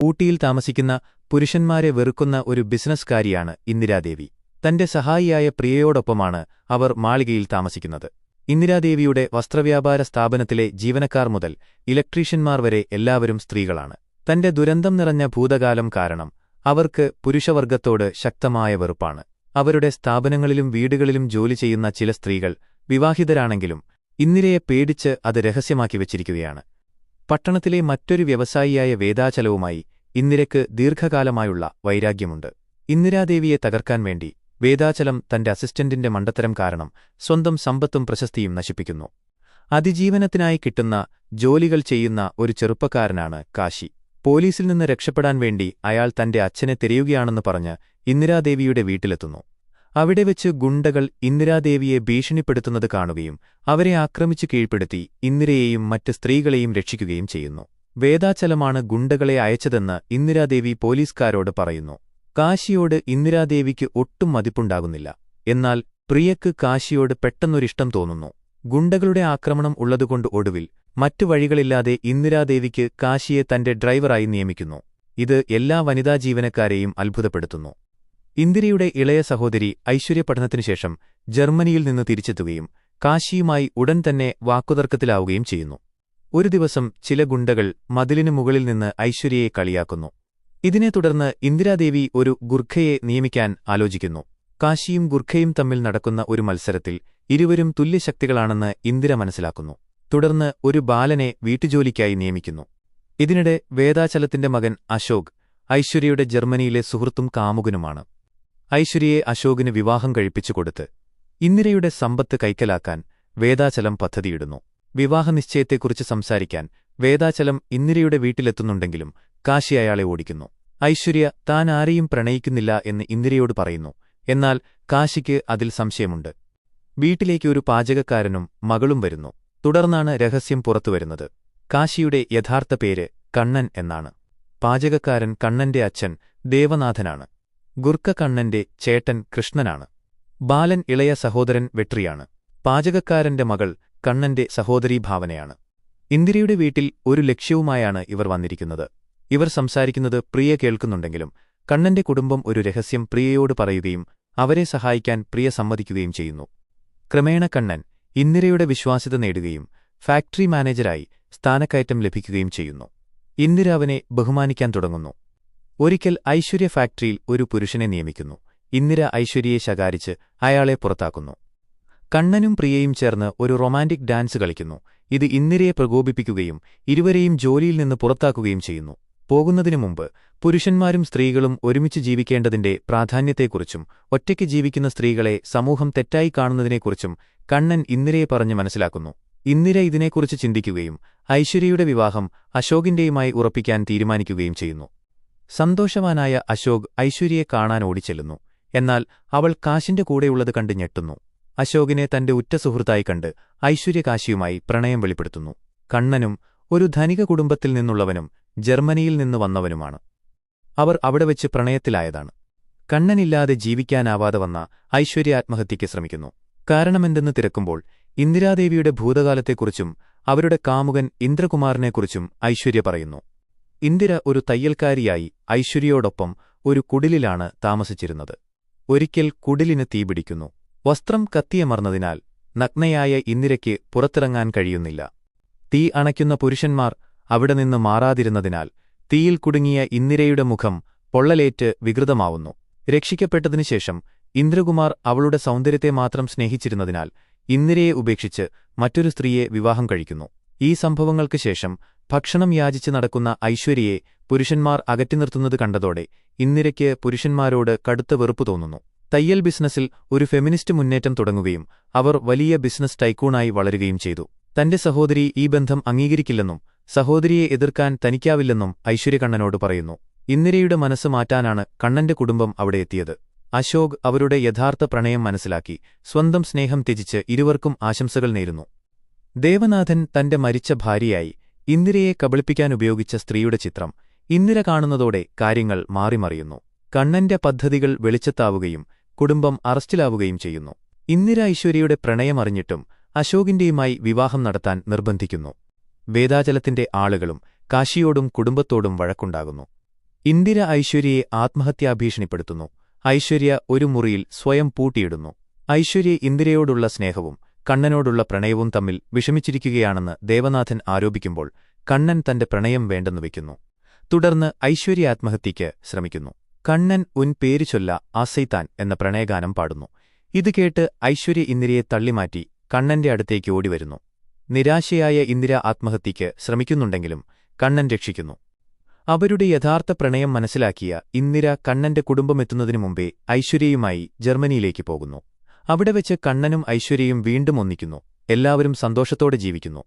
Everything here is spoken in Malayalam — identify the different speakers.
Speaker 1: ഊട്ടിയിൽ താമസിക്കുന്ന പുരുഷന്മാരെ വെറുക്കുന്ന ഒരു ബിസിനസ്കാരിയാണ് ഇന്ദിരാദേവി. തന്റെ സഹായിയായ പ്രിയയോടൊപ്പമാണ് അവർ മാളികയിൽ താമസിക്കുന്നത്. ഇന്ദിരാദേവിയുടെ വസ്ത്രവ്യാപാര സ്ഥാപനത്തിലെ ജീവനക്കാർ മുതൽ ഇലക്ട്രീഷ്യന്മാർ വരെ എല്ലാവരും സ്ത്രീകളാണ്. തന്റെ ദുരന്തം നിറഞ്ഞ ഭൂതകാലം കാരണം അവർക്ക് പുരുഷവർഗത്തോട് ശക്തമായ വെറുപ്പാണ്. അവരുടെ സ്ഥാപനങ്ങളിലും വീടുകളിലും ജോലി ചെയ്യുന്ന ചില സ്ത്രീകൾ വിവാഹിതരാണെങ്കിലും ഇന്ദിരയെ പേടിച്ച് അത് രഹസ്യമാക്കി വച്ചിരിക്കുകയാണ്. പട്ടണത്തിലെ മറ്റൊരു വ്യവസായിയായ വേദാചലവുമായി ഇന്ദിരയ്ക്ക് ദീർഘകാലമായുള്ള വൈരാഗ്യമുണ്ട്. ഇന്ദിരാദേവിയെ തകർക്കാൻ വേണ്ടി വേദാചലം തന്റെ അസിസ്റ്റന്റിന്റെ മണ്ടത്തരം കാരണം സ്വന്തം സമ്പത്തും പ്രശസ്തിയും നശിപ്പിക്കുന്നു. അതിജീവനത്തിനായി കിട്ടുന്ന ജോലികൾ ചെയ്യുന്ന ഒരു ചെറുപ്പക്കാരനാണ് കാശി. പോലീസിൽ നിന്ന് രക്ഷപ്പെടാൻ വേണ്ടി അയാൾ തന്റെ അച്ഛനെ തിരയുകയാണെന്ന് പറഞ്ഞ് ഇന്ദിരാദേവിയുടെ വീട്ടിലെത്തുന്നു. അവിടെ വെച്ച് ഗുണ്ടകൾ ഇന്ദിരാദേവിയെ ഭീഷണിപ്പെടുത്തുന്നത് കാണുകയും അവരെ ആക്രമിച്ചു കീഴ്പ്പെടുത്തി ഇന്ദിരയെയും മറ്റ് സ്ത്രീകളെയും രക്ഷിക്കുകയും ചെയ്യുന്നു. വേദാചലമാണ് ഗുണ്ടകളെ അയച്ചതെന്ന് ഇന്ദിരാദേവി പോലീസുകാരോട് പറയുന്നു. കാശിയോട് ഇന്ദിരാദേവിക്ക് ഒട്ടും മതിപ്പുണ്ടാകുന്നില്ല. എന്നാൽ പ്രിയക്ക് കാശിയോട് പെട്ടെന്നൊരിഷ്ടം തോന്നുന്നു. ഗുണ്ടകളുടെ ആക്രമണം ഉള്ളതുകൊണ്ട് ഒടുവിൽ മറ്റു വഴികളില്ലാതെ ഇന്ദിരാദേവിക്ക് കാശിയെ തന്റെ ഡ്രൈവറായി നിയമിക്കുന്നു. ഇത് എല്ലാ വനിതാ ജീവനക്കാരെയും അത്ഭുതപ്പെടുത്തുന്നു. ഇന്ദിരയുടെ ഇളയ സഹോദരി ഐശ്വര്യ പഠനത്തിനുശേഷം ജർമ്മനിയിൽ നിന്ന് തിരിച്ചെത്തുകയും കാശിയുമായി ഉടൻ തന്നെ വാക്കുതർക്കത്തിലാവുകയും ചെയ്യുന്നു. ഒരു ദിവസം ചില ഗുണ്ടകൾ മതിലിനു മുകളിൽ നിന്ന് ഐശ്വര്യയെ കളിയാക്കുന്നു. ഇതിനെ തുടർന്ന് ഇന്ദിരാദേവി ഒരു ഗുർഖയെ നിയമിക്കാൻ ആലോചിക്കുന്നു. കാശിയും ഗുർഖയും തമ്മിൽ നടക്കുന്ന ഒരു മത്സരത്തിൽ ഇരുവരും തുല്യശക്തികളാണെന്ന് ഇന്ദിര മനസ്സിലാക്കുന്നു. തുടർന്ന് ഒരു ബാലനെ വീട്ടുജോലിക്കായി നിയമിക്കുന്നു. ഇതിനിടെ വേദാചലത്തിന്റെ മകൻ അശോക് ഐശ്വര്യയുടെ ജർമ്മനിയിലെ സുഹൃത്തും കാമുകനുമാണ്. ഐശ്വര്യയെ അശോകിന് വിവാഹം കഴിപ്പിച്ചു കൊടുത്ത് ഇന്ദിരയുടെ സമ്പത്ത് കൈക്കലാക്കാൻ വേദാചലം പദ്ധതിയിടുന്നു. വിവാഹനിശ്ചയത്തെക്കുറിച്ച് സംസാരിക്കാൻ വേദാചലം ഇന്ദിരയുടെ വീട്ടിലെത്തുന്നുണ്ടെങ്കിലും കാശി അയാളെ ഓടിക്കുന്നു. ഐശ്വര്യ താൻ ആരെയും പ്രണയിക്കുന്നില്ല എന്ന് ഇന്ദിരയോട് പറയുന്നു. എന്നാൽ കാശിക്ക് അതിൽ സംശയമുണ്ട്. വീട്ടിലേക്ക് ഒരു പാചകക്കാരനും മകളും വരുന്നു. തുടർന്നാണ് രഹസ്യം പുറത്തുവരുന്നത് കാശിയുടെ യഥാർത്ഥ പേര് കണ്ണൻ എന്നാണ്. പാചകക്കാരൻ കണ്ണന്റെ അച്ഛൻ ദേവനാഥനാണ്. ഗുർക്ക കണ്ണന്റെ ചേട്ടൻ കൃഷ്ണനാണ്. ബാലൻ ഇളയ സഹോദരൻ വെട്രിയാണ്. പാചകക്കാരന്റെ മകൾ കണ്ണന്റെ സഹോദരീ ഭാവനയാണ്. ഇന്ദിരയുടെ വീട്ടിൽ ഒരു ലക്ഷ്യവുമായാണ് ഇവർ വന്നിരിക്കുന്നത്. ഇവർ സംസാരിക്കുന്നത് പ്രിയ കേൾക്കുന്നുണ്ടെങ്കിലും കണ്ണന്റെ കുടുംബം ഒരു രഹസ്യം പ്രിയയോട് പറയുകയും അവരെ സഹായിക്കാൻ പ്രിയ സമ്മതിക്കുകയും ചെയ്യുന്നു. ക്രമേണ കണ്ണൻ ഇന്ദിരയുടെ വിശ്വാസ്യത നേടുകയും ഫാക്ടറി മാനേജരായി സ്ഥാനക്കയറ്റം ലഭിക്കുകയും ചെയ്യുന്നു. ഇന്ദിര അവനെ ബഹുമാനിക്കാൻ തുടങ്ങുന്നു. ഒരിക്കൽ ഐശ്വര്യ ഫാക്ടറിയിൽ ഒരു പുരുഷനെ നിയമിക്കുന്നു. ഇന്ദിര ഐശ്വര്യയെ ശകാരിച്ച് അയാളെ പുറത്താക്കുന്നു. കണ്ണനും പ്രിയയും ചേർന്ന് ഒരു റൊമാന്റിക് ഡാൻസ് കളിക്കുന്നു. ഇത് ഇന്ദിരയെ പ്രകോപിപ്പിക്കുകയും ഇരുവരെയും ജോലിയിൽ നിന്ന് പുറത്താക്കുകയും ചെയ്യുന്നു. പോകുന്നതിനു മുമ്പ് പുരുഷന്മാരും സ്ത്രീകളും ഒരുമിച്ച് ജീവിക്കേണ്ടതിന്റെ പ്രാധാന്യത്തെക്കുറിച്ചും ഒറ്റയ്ക്ക് ജീവിക്കുന്ന സ്ത്രീകളെ സമൂഹം തെറ്റായി കാണുന്നതിനെക്കുറിച്ചും കണ്ണൻ ഇന്ദിരയെ പറഞ്ഞു മനസ്സിലാക്കുന്നു. ഇന്ദിര ഇതിനെക്കുറിച്ച് ചിന്തിക്കുകയും ഐശ്വര്യയുടെ വിവാഹം അശോകിന്റെയുമായി ഉറപ്പിക്കാൻ തീരുമാനിക്കുകയും ചെയ്യുന്നു. സന്തോഷവാനായ അശോക് ഐശ്വര്യയെ കാണാൻ ഓടിച്ചെല്ലുന്നു. എന്നാൽ അവൾ കാശിന്റെ കൂടെയുള്ളത് കണ്ട് ഞെട്ടുന്നു. അശോകിനെ തന്റെ ഉറ്റ സുഹൃത്തായി കണ്ട് ഐശ്വര്യ കാശിയുമായി പ്രണയം വെളിപ്പെടുത്തുന്നു. കണ്ണനും ഒരു ധനിക കുടുംബത്തിൽ നിന്നുള്ളവനും ജർമ്മനിയിൽ നിന്ന് വന്നവനുമാണ്. അവർ അവിടെ വെച്ച് പ്രണയത്തിലായതാണ്. കണ്ണനില്ലാതെ ജീവിക്കാനാവാതെ വന്ന ഐശ്വര്യ ആത്മഹത്യയ്ക്ക് ശ്രമിക്കുന്നു. കാരണമെന്തെന്ന് തിരക്കുമ്പോൾ ഇന്ദിരാദേവിയുടെ ഭൂതകാലത്തെക്കുറിച്ചും അവരുടെ കാമുകൻ ഇന്ദ്രകുമാറിനെക്കുറിച്ചും ഐശ്വര്യ പറയുന്നു. ഇന്ദിര ഒരു തയ്യൽക്കാരിയായി ഐശ്വര്യയോടൊപ്പം ഒരു കുടിലിലാണ് താമസിച്ചിരുന്നത്. ഒരിക്കൽ കുടിലിന് തീപിടിക്കുന്നു വസ്ത്രം കത്തിയമർന്നതിനാൽ നഗ്നയായ ഇന്ദിരയ്ക്ക് പുറത്തിറങ്ങാൻ കഴിയുന്നില്ല. തീ അണയ്ക്കുന്ന പുരുഷന്മാർ അവിടെ നിന്ന് മാറാതിരുന്നതിനാൽ തീയിൽ കുടുങ്ങിയ ഇന്ദിരയുടെ മുഖം പൊള്ളലേറ്റ് വികൃതമാവുന്നു. രക്ഷിക്കപ്പെട്ടതിനുശേഷം ഇന്ദ്രകുമാർ അവളുടെ സൗന്ദര്യത്തെ മാത്രം സ്നേഹിച്ചിരുന്നതിനാൽ ഇന്ദിരയെ ഉപേക്ഷിച്ച് മറ്റൊരു സ്ത്രീയെ വിവാഹം കഴിക്കുന്നു. ഈ സംഭവങ്ങൾക്ക് ശേഷം ഭക്ഷണം യാചിച്ച് നടക്കുന്ന ഐശ്വര്യയെ പുരുഷന്മാർ അകറ്റി നിർത്തുന്നത് കണ്ടതോടെ ഇന്ദിരയ്ക്ക് പുരുഷന്മാരോട് കടുത്ത വെറുപ്പ് തോന്നുന്നു. തയ്യൽ ബിസിനസ്സിൽ ഒരു ഫെമിനിസ്റ്റ് മുന്നേറ്റം തുടങ്ങുകയും അവർ വലിയ ബിസിനസ് ടൈക്കൂണായി വളരുകയും ചെയ്തു. തന്റെ സഹോദരി ഈ ബന്ധം അംഗീകരിക്കില്ലെന്നും സഹോദരിയെ എതിർക്കാൻ തനിക്കാവില്ലെന്നും ഐശ്വര്യകണ്ണനോട് പറയുന്നു. ഇന്ദിരയുടെ മനസ്സ് മാറ്റാനാണ് കണ്ണന്റെ കുടുംബം അവിടെ എത്തിയത്. അശോക് അവരുടെ യഥാർത്ഥ പ്രണയം മനസ്സിലാക്കി സ്വന്തം സ്നേഹം ത്യജിച്ച് ഇരുവർക്കും ആശംസകൾ നേരുന്നു. ദേവനാഥൻ തന്റെ മരിച്ച ഭാര്യയായി ഇന്ദിരയെ കബളിപ്പിക്കാനുപയോഗിച്ച സ്ത്രീയുടെ ചിത്രം ഇന്ദിര കാണുന്നതോടെ കാര്യങ്ങൾ മാറിമറിയുന്നു. കണ്ണന്റെ പദ്ധതികൾ വെളിച്ചത്താവുകയും കുടുംബം അറസ്റ്റിലാവുകയും ചെയ്യുന്നു. ഇന്ദിര ഐശ്വര്യയുടെ പ്രണയമറിഞ്ഞിട്ടും അശോകിന്റെയുമായി വിവാഹം നടത്താൻ നിർബന്ധിക്കുന്നു. വേദാചലത്തിന്റെ ആളുകളും കാശിയോടും കുടുംബത്തോടും വഴക്കുണ്ടാകുന്നു. ഇന്ദിര ഐശ്വര്യയെ ആത്മഹത്യാഭീഷണിപ്പെടുത്തുന്നു ഐശ്വര്യ ഒരു മുറിയിൽ സ്വയം പൂട്ടിയിടുന്നു. ഐശ്വര്യ ഇന്ദിരയോടുള്ള സ്നേഹവും കണ്ണനോടുള്ള പ്രണയവും തമ്മിൽ വിഷമിച്ചിരിക്കുകയാണെന്ന് ദേവനാഥൻ ആരോപിക്കുമ്പോൾ കണ്ണൻ തന്റെ പ്രണയം വേണ്ടെന്നു വയ്ക്കുന്നു. തുടർന്ന് ഐശ്വര്യ ആത്മഹത്യയ്ക്ക് ശ്രമിക്കുന്നു. കണ്ണൻ ഉൻ പേരു ചൊല്ല ആസൈത്താൻ എന്ന പ്രണയഗാനം പാടുന്നു. ഇത് കേട്ട് ഐശ്വര്യ ഇന്ദിരയെ തള്ളിമാറ്റി കണ്ണന്റെ അടുത്തേക്ക് ഓടിവരുന്നു. നിരാശയായ ഇന്ദിര ആത്മഹത്യയ്ക്ക് ശ്രമിക്കുന്നുണ്ടെങ്കിലും കണ്ണൻ രക്ഷിക്കുന്നു. അവരുടെ യഥാർത്ഥ പ്രണയം മനസ്സിലാക്കിയ ഇന്ദിര കണ്ണന്റെ കുടുംബമെത്തുന്നതിനു മുമ്പേ ഐശ്വര്യയുമായി ജർമ്മനിയിലേക്ക് പോകുന്നു. അവിടെ വെച്ച് കണ്ണനും ഐശ്വര്യയും വീണ്ടും ഒന്നിക്കുന്നു. എല്ലാവരും സന്തോഷത്തോടെ ജീവിക്കുന്നു.